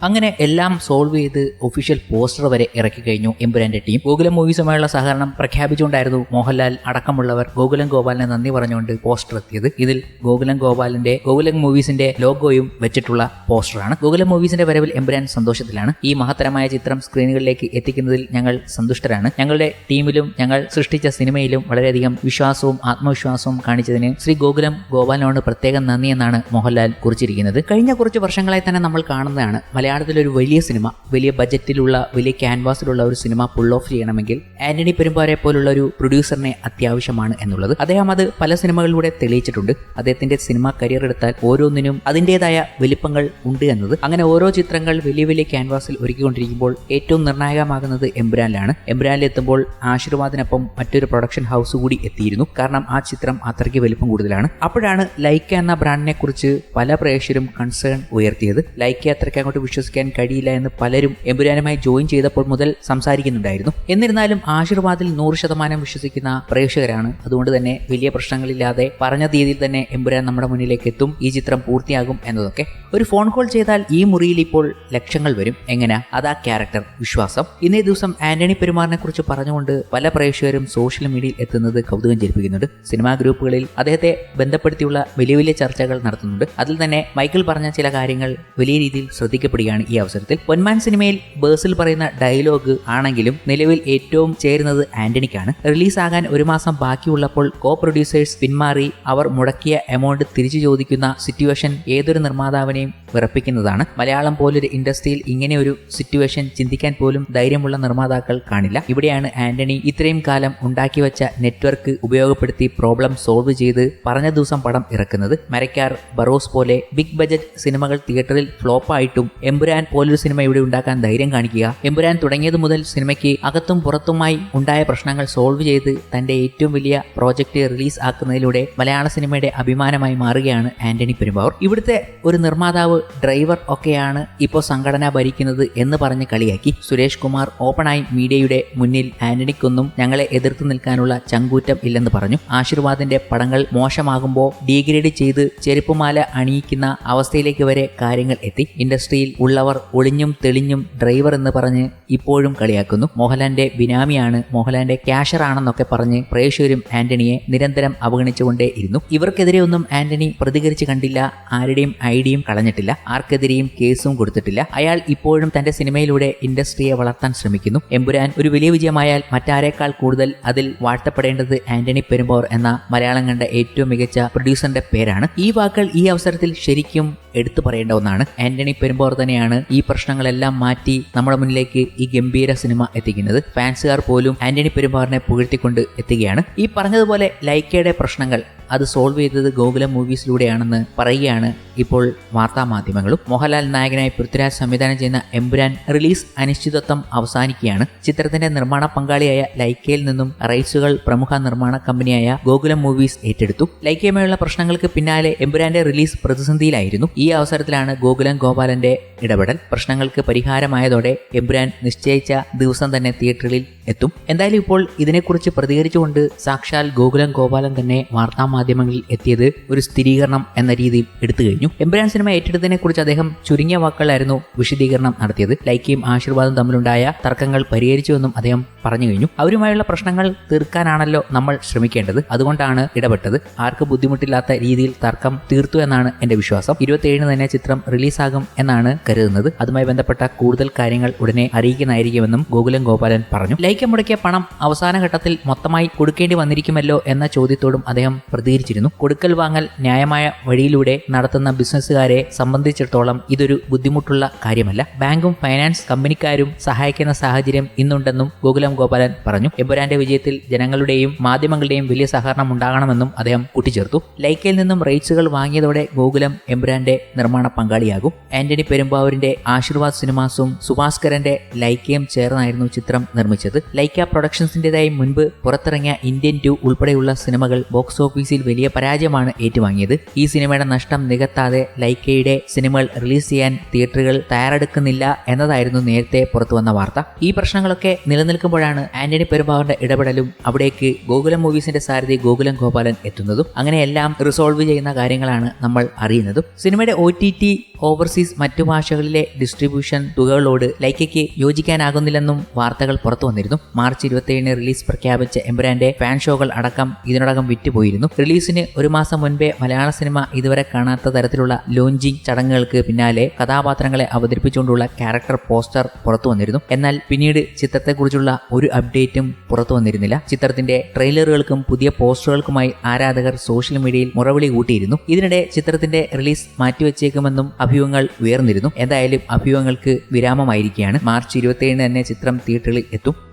അങ്ങനെ എല്ലാം സോൾവ് ചെയ്ത് ഒഫീഷ്യൽ പോസ്റ്റർ വരെ ഇറക്കി കഴിഞ്ഞു എമ്പുരാന്റെ ടീം ഗോകുലം മൂവീസുമായുള്ള സഹകരണം പ്രഖ്യാപിച്ചുകൊണ്ടായിരുന്നു മോഹൻലാൽ അടക്കമുള്ളവർ ഗോകുലം ഗോപാലിനെ നന്ദി പറഞ്ഞുകൊണ്ട് പോസ്റ്റർ എത്തിയത്. ഇതിൽ ഗോകുലം ഗോപാലിന്റെ ഗോകുലം മൂവീസിന്റെ ലോഗോയും വെച്ചിട്ടുള്ള പോസ്റ്ററാണ് ഗോകുലം മൂവീസിന്റെ വരവിൽ എമ്പുരാൻ സന്തോഷത്തിലാണ്. ഈ മഹത്തരമായ ചിത്രം സ്ക്രീനുകളിലേക്ക് എത്തിക്കുന്നതിൽ ഞങ്ങൾ സന്തുഷ്ടരാണ്. ഞങ്ങളുടെ ടീമിലും ഞങ്ങൾ സൃഷ്ടിച്ച സിനിമയിലും വളരെയധികം വിശ്വാസവും ആത്മവിശ്വാസവും കാണിച്ചതിന് ശ്രീ ഗോകുലം ഗോപാലിനോട് പ്രത്യേകം നന്ദി എന്നാണ് മോഹൻലാൽ കുറിച്ചിരിക്കുന്നത്. കഴിഞ്ഞ കുറച്ച് വർഷങ്ങളായി തന്നെ നമ്മൾ കാണുന്നതാണ്. മലയാളത്തിലൊരു വലിയ സിനിമ വലിയ ബജറ്റിലുള്ള വലിയ ക്യാൻവാസിലുള്ള ഒരു സിനിമ പുൾ ഓഫ് ചെയ്യണമെങ്കിൽ ആന്റണി പെരുമ്പാരെ പോലുള്ള ഒരു പ്രൊഡ്യൂസറിനെ അത്യാവശ്യമാണ് എന്നുള്ളത്. അദ്ദേഹം അത് പല സിനിമകളിലൂടെ തെളിയിച്ചിട്ടുണ്ട്. അദ്ദേഹത്തിന്റെ സിനിമ കരിയർ എടുത്താൽ ഓരോന്നിനും അതിന്റെതായ വലിപ്പങ്ങൾ ഉണ്ട് എന്നത്. അങ്ങനെ ഓരോ ചിത്രങ്ങൾ വലിയ വലിയ ക്യാൻവാസിൽ ഒരുക്കിക്കൊണ്ടിരിക്കുമ്പോൾ ഏറ്റവും നിർണായകമാകുന്നത് എംബ്രാനിലാണ് എംബ്രാനിൽ എത്തുമ്പോൾ ആശീർവാദിനൊപ്പം മറ്റൊരു പ്രൊഡക്ഷൻ ഹൗസ് കൂടി എത്തിയിരുന്നു. കാരണം ആ ചിത്രം അത്രയ്ക്ക് വലിപ്പം കൂടുതലാണ്. അപ്പോഴാണ് ലൈക്ക എന്ന ബ്രാൻഡിനെ കുറിച്ച് പല പ്രേക്ഷകരും കൺസേൺ ഉയർത്തിയത്. ലൈക്ക അത്രയ്ക്ക് അങ്ങോട്ട് വിശ്വസിക്കാൻ കഴിയില്ല എന്ന് പലരും എമ്പുരാനുമായി ജോയിൻ ചെയ്തപ്പോൾ മുതൽ സംസാരിക്കുന്നുണ്ടായിരുന്നു. എന്നിരുന്നാലും ആശീർവാദിൽ നൂറ് ശതമാനം വിശ്വസിക്കുന്ന പ്രേക്ഷകരാണ്. അതുകൊണ്ട് തന്നെ വലിയ പ്രശ്നങ്ങളില്ലാതെ പറഞ്ഞ തീയതിയിൽ തന്നെ എമ്പുരാൻ നമ്മുടെ മുന്നിലേക്ക് എത്തും ഈ ചിത്രം പൂർത്തിയാകും എന്നതൊക്കെ. ഒരു ഫോൺ കോൾ ചെയ്താൽ ഈ മുറിയിൽ ഇപ്പോൾ ലക്ഷങ്ങൾ വരും. എങ്ങനെ? അതാ ക്യാരക്ടർ വിശ്വാസം. ഇന്നേ ദിവസം ആന്റണി പെരുമാറിനെ കുറിച്ച് പറഞ്ഞുകൊണ്ട് പല പ്രേക്ഷകരും സോഷ്യൽ മീഡിയയിൽ എത്തുന്നത് കൗതുകം ജനിപ്പിക്കുന്നുണ്ട്. സിനിമാ ഗ്രൂപ്പുകളിൽ അദ്ദേഹത്തെ ബന്ധപ്പെടുത്തിയുള്ള വലിയ വലിയ ചർച്ചകൾ നടത്തുന്നുണ്ട്. അതിൽ തന്നെ മൈക്കിൾ പറഞ്ഞ ചില കാര്യങ്ങൾ വലിയ രീതിയിൽ ശ്രദ്ധിക്കപ്പെടുകയാണ് ഈ അവസരത്തിൽ. പൊന്മാൻ സിനിമയിൽ ബേഴ്സിൽ പറയുന്ന ഡയലോഗ് ആണെങ്കിലും നിലവിൽ ഏറ്റവും ചേരുന്നത് ആന്റണിക്കാണ്. റിലീസാകാൻ ഒരു മാസം ബാക്കിയുള്ളപ്പോൾ കോ പ്രൊഡ്യൂസേഴ്സ് പിന്മാറി അവർ മുടക്കിയ എമൗണ്ട് തിരിച്ചു ചോദിക്കുന്ന സിറ്റുവേഷൻ ഏതൊരു നിർമ്മാതാവിനെയും വിറപ്പിക്കുന്നതാണ്. മലയാളം പോലൊരു ഇൻഡസ്ട്രിയിൽ ഇങ്ങനെ ഒരു സിറ്റുവേഷൻ ചിന്തിക്കാൻ പോലും ധൈര്യമുള്ള നിർമ്മാതാക്കൾ കാണില്ല. ഇവിടെയാണ് ആന്റണി ഇത്രയും കാലം ഉണ്ടാക്കി വെച്ച നെറ്റ്വർക്ക് ഉപയോഗപ്പെടുത്തി പ്രോബ്ലം സോൾവ് ചെയ്ത് പറഞ്ഞ ദിവസം പടം ഇറക്കുന്നത്. മരക്കാർ ബറോസ് പോലെ ബിഗ് ബജറ്റ് സിനിമകൾ തിയേറ്ററിൽ ഫ്ലോപ്പായിട്ടും എമ്പുരാൻ പോലൊരു സിനിമ ഇവിടെ ഉണ്ടാക്കാൻ ധൈര്യം കാണിക്കുക. എമ്പുരാൻ തുടങ്ങിയത് മുതൽ സിനിമയ്ക്ക് അകത്തും പുറത്തുമായി ഉണ്ടായ പ്രശ്നങ്ങൾ സോൾവ് ചെയ്ത് തന്റെ ഏറ്റവും വലിയ പ്രോജക്റ്റ് റിലീസ് ആക്കുന്നതിലൂടെ മലയാള സിനിമയുടെ അഭിമാനമായി മാറുകയാണ് ആന്റണി പെരുമ്പാവൂർ. ഇവിടുത്തെ ഒരു നിർമ്മാതാവ് ഡ്രൈവർ ഒക്കെയാണ് ഇപ്പോൾ സംഘടന ഭരിക്കുന്നത് എന്ന് പറഞ്ഞ് കളിയാക്കി. സുരേഷ് കുമാർ ഓപ്പണായി മീഡിയയുടെ മുന്നിൽ ആന്റണിക്കൊന്നും ഞങ്ങളെ എതിർത്ത് നിൽക്കാനുള്ള ചങ്കൂറ്റം ഇല്ലെന്ന് പറഞ്ഞു. ആശീർവാദിന്റെ പടങ്ങൾ മോശമാകുമ്പോൾ ഡീഗ്രേഡ് ചെയ്ത് ചെരുപ്പുമാല അണിയിക്കുന്ന അവസ്ഥയിലേക്ക് വരെ കാര്യങ്ങൾ എത്തി. ഇൻഡസ്ട്രിയിൽ ഉള്ളവർ ഒളിഞ്ഞും തെളിഞ്ഞും ഡ്രൈവർ എന്ന് പറഞ്ഞ് ഇപ്പോഴും കളിയാക്കുന്നു. മോഹൻലാലിന്റെ ബിനാമിയാണ് മോഹൻലാലിന്റെ ക്യാഷർ ആണെന്നൊക്കെ പറഞ്ഞ് പ്രേക്ഷകരും ആന്റണിയെ നിരന്തരം അവഗണിച്ചുകൊണ്ടേ ഇരുന്നു. ഇവർക്കെതിരെ ഒന്നും ആന്റണി പ്രതികരിച്ച് കണ്ടില്ല ആരുടെയും ഐഡിയും കളഞ്ഞിട്ടില്ല ആർക്കെതിരെയും കേസും കൊടുത്തിട്ടില്ല. അയാൾ ഇപ്പോഴും തന്റെ സിനിമയിലൂടെ ഇൻഡസ്ട്രിയെ വളർത്താൻ ശ്രമിക്കുന്നു. എമ്പുരാൻ ഒരു വലിയ വിജയമായാൽ മറ്റാരേക്കാൾ കൂടുതൽ അതിൽ വാഴ്ത്തപ്പെടേണ്ടത് ആന്റണി പെരുമ്പോർ എന്ന മലയാളം കണ്ട ഏറ്റവും മികച്ച പ്രൊഡ്യൂസറിന്റെ പേരാണ്. ഈ വാക്കുകൾ ഈ അവസരത്തിൽ ശരിക്കും എടുത്തു പറയേണ്ട ഒന്നാണ്. ആന്റണി പെരുമ്പോർ തന്നെയാണ് ഈ പ്രശ്നങ്ങളെല്ലാം മാറ്റി നമ്മുടെ മുന്നിലേക്ക് ഈ ഗംഭീര സിനിമ എത്തിക്കുന്നത്. ഫാൻസുകാർ പോലും ആന്റണി പെരുമ്പാറിനെ പുകഴ്ത്തിക്കൊണ്ട് എത്തുകയാണ്. ഈ പറഞ്ഞതുപോലെ ലൈക്കയുടെ പ്രശ്നങ്ങൾ അത് സോൾവ് ചെയ്തത് ഗോകുലം മൂവീസിലൂടെയാണെന്ന് പറയുകയാണ് ഇപ്പോൾ വാർത്താ മാധ്യമങ്ങളും മോഹൻലാൽ നായകനായി പൃഥ്വിരാജ് സംവിധാനം ചെയ്യുന്ന എംബുരാൻ റിലീസ് അനിശ്ചിതത്വം അവസാനിക്കുകയാണ്. ചിത്രത്തിന്റെ നിർമ്മാണ പങ്കാളിയായ ലൈക്കയിൽ നിന്നും റൈറ്റ്സുകൾ പ്രമുഖ നിർമ്മാണ കമ്പനിയായ ഗോകുലം മൂവീസ് ഏറ്റെടുത്തു. ലൈക്കയുമായുള്ള പ്രശ്നങ്ങൾക്ക് പിന്നാലെ എംബുരാന്റെ റിലീസ് പ്രതിസന്ധിയിലായിരുന്നു. ഈ അവസരത്തിലാണ് ഗോകുലം ഗോപാലന്റെ ഇടപെടൽ പ്രശ്നങ്ങൾക്ക് പരിഹാരമായതോടെ എബ്രാൻ നിശ്ചയിച്ച ദിവസം തന്നെ തിയേറ്ററിൽ എത്തും. എന്തായാലും ഇപ്പോൾ ഇതിനെക്കുറിച്ച് പ്രതികരിച്ചുകൊണ്ട് സാക്ഷാൽ ഗോകുലം ഗോപാലൻ തന്നെ വാർത്താ മാധ്യമങ്ങളിൽ എത്തിയത് ഒരു സ്ഥിരീകരണം എന്ന രീതിയിൽ എടുത്തു കഴിഞ്ഞു. എംബ്രാൻ സിനിമ ഏറ്റെടുത്തതിനെ കുറിച്ച് അദ്ദേഹം ചുരുങ്ങിയ വാക്കുകളായിരുന്നു വിശദീകരണം നടത്തിയത്. ലൈക്കയും ആശീർവാദം തമ്മിലുണ്ടായ തർക്കങ്ങൾ പരിഹരിച്ചുവെന്നും അദ്ദേഹം പറഞ്ഞു കഴിഞ്ഞു. അവരുമായുള്ള പ്രശ്നങ്ങൾ തീർക്കാനാണല്ലോ നമ്മൾ ശ്രമിക്കേണ്ടത്. അതുകൊണ്ടാണ് ഇടപെട്ടത്. ആർക്ക് ബുദ്ധിമുട്ടില്ലാത്ത രീതിയിൽ തർക്കം തീർത്തു എന്നാണ് എന്റെ വിശ്വാസം. ഇരുപത്തിയേഴിന് തന്നെ ചിത്രം റിലീസാകും എന്നാണ് കരുതുന്നത്. അതുമായി ബന്ധപ്പെട്ട കൂടുതൽ കാര്യങ്ങൾ ഉടനെ അറിയിക്കുന്നതായിരിക്കുമെന്നും ഗോകുലം ഗോപാലൻ പറഞ്ഞു. ലൈക്ക മുടക്കിയ പണം അവസാന ഘട്ടത്തിൽ മൊത്തമായി കൊടുക്കേണ്ടി വന്നിരിക്കുമല്ലോ എന്ന ചോദ്യത്തോടും അദ്ദേഹം പ്രതികരിച്ചിരുന്നു. കൊടുക്കൽ വാങ്ങൽ ന്യായമായ വഴിയിലൂടെ നടത്തുന്ന ബിസിനസ്സുകാരെ സംബന്ധിച്ചിടത്തോളം ഇതൊരു ബുദ്ധിമുട്ടുള്ള കാര്യമല്ല. ബാങ്കും ഫൈനാൻസ് കമ്പനിക്കാരും സഹായിക്കുന്ന സാഹചര്യം ഇന്നുണ്ടെന്നും ഗോകുലം ഗോപാലൻ പറഞ്ഞു. എബുരാന്റെ വിജയത്തിൽ ജനങ്ങളുടെയും മാധ്യമങ്ങളുടെയും വലിയ സഹകരണം ഉണ്ടാകണമെന്നും അദ്ദേഹം കൂട്ടിച്ചേർത്തു. ലൈക്കയിൽ നിന്നും റേറ്റ്സുകൾ വാങ്ങിയതോടെ ഗോകുലം എംബുരാന്റെ നിർമ്മാണ പങ്കാളിയാകും. ആന്റണി പെരുമ്പാവൂരിന്റെ ആശീർവാദ് സിനിമാസും സുഭാസ്കരന്റെ ലൈക്കയും ചേർന്നായിരുന്നു ചിത്രം നിർമ്മിച്ചത്. ലൈക്ക പ്രൊഡക്ഷൻസിന്റേതായി മുൻപ് പുറത്തിറങ്ങിയ ഇന്ത്യൻ ടു ഉൾപ്പെടെയുള്ള സിനിമകൾ ബോക്സ് ഓഫീസിൽ വലിയ പരാജയമാണ് ഏറ്റുവാങ്ങിയത്. ഈ സിനിമയുടെ നഷ്ടം നികത്താതെ ലൈക്കയുടെ സിനിമകൾ റിലീസ് ചെയ്യാൻ തിയേറ്ററുകൾ തയ്യാറെടുക്കുന്നില്ല എന്നതായിരുന്നു നേരത്തെ പുറത്തു വന്ന വാർത്ത. ഈ പ്രശ്നങ്ങളൊക്കെ നിലനിൽക്കുമ്പോഴാണ് ആന്റണി പെരുമ്പാവൂരിന്റെ ഇടപെടലും അവിടേക്ക് ഗോകുലം മൂവീസിന്റെ സാരഥി ഗോകുലം ഗോപാലൻ എത്തുന്നതും. അങ്ങനെയെല്ലാം റിസോൾവ് ചെയ്യുന്ന കാര്യങ്ങളാണ് നമ്മൾ അറിയുന്നതും. സിനിമയുടെ ഒ ടി ടി ഓവർസീസ് മറ്റു ഭാഷ ഭാഷകളിലെ ഡിസ്ട്രിബ്യൂഷൻ തുകകളോട് ലൈക്കയ്ക്ക് യോജിക്കാനാകുന്നില്ലെന്നും വാർത്തകൾ പുറത്തു വന്നിരുന്നു. മാർച്ച് ഇരുപത്തിയേഴിന് റിലീസ് പ്രഖ്യാപിച്ച എംബ്രാന്റെ ഫാൻ ഷോകൾ അടക്കം ഇതിനോടകം വിറ്റുപോയിരുന്നു. റിലീസിന് ഒരു മാസം മുൻപേ മലയാള സിനിമ ഇതുവരെ കാണാത്ത തരത്തിലുള്ള ലോഞ്ചിങ് ചടങ്ങുകൾക്ക് പിന്നാലെ കഥാപാത്രങ്ങളെ അവതരിപ്പിച്ചുകൊണ്ടുള്ള ക്യാരക്ടർ പോസ്റ്റർ പുറത്തു വന്നിരുന്നു. എന്നാൽ പിന്നീട് ചിത്രത്തെക്കുറിച്ചുള്ള ഒരു അപ്ഡേറ്റും പുറത്തു വന്നിരുന്നില്ല. ചിത്രത്തിന്റെ ട്രെയിലറുകൾക്കും പുതിയ പോസ്റ്ററുകൾക്കുമായി ആരാധകർ സോഷ്യൽ മീഡിയയിൽ മുറവിളി കൂട്ടിയിരുന്നു. ഇതിനിടെ ചിത്രത്തിന്റെ റിലീസ് മാറ്റിവെച്ചേക്കുമെന്നും അഭ്യൂഹങ്ങൾ ഉയർന്നിരുന്നു. എന്തായാലും അഭ്യൂഹങ്ങൾക്ക് വിരാമമായിരിക്കുകയാണ്. മാർച്ച് ഇരുപത്തിയേഴിന് തന്നെ ചിത്രം തിയേറ്ററിൽ എത്തും.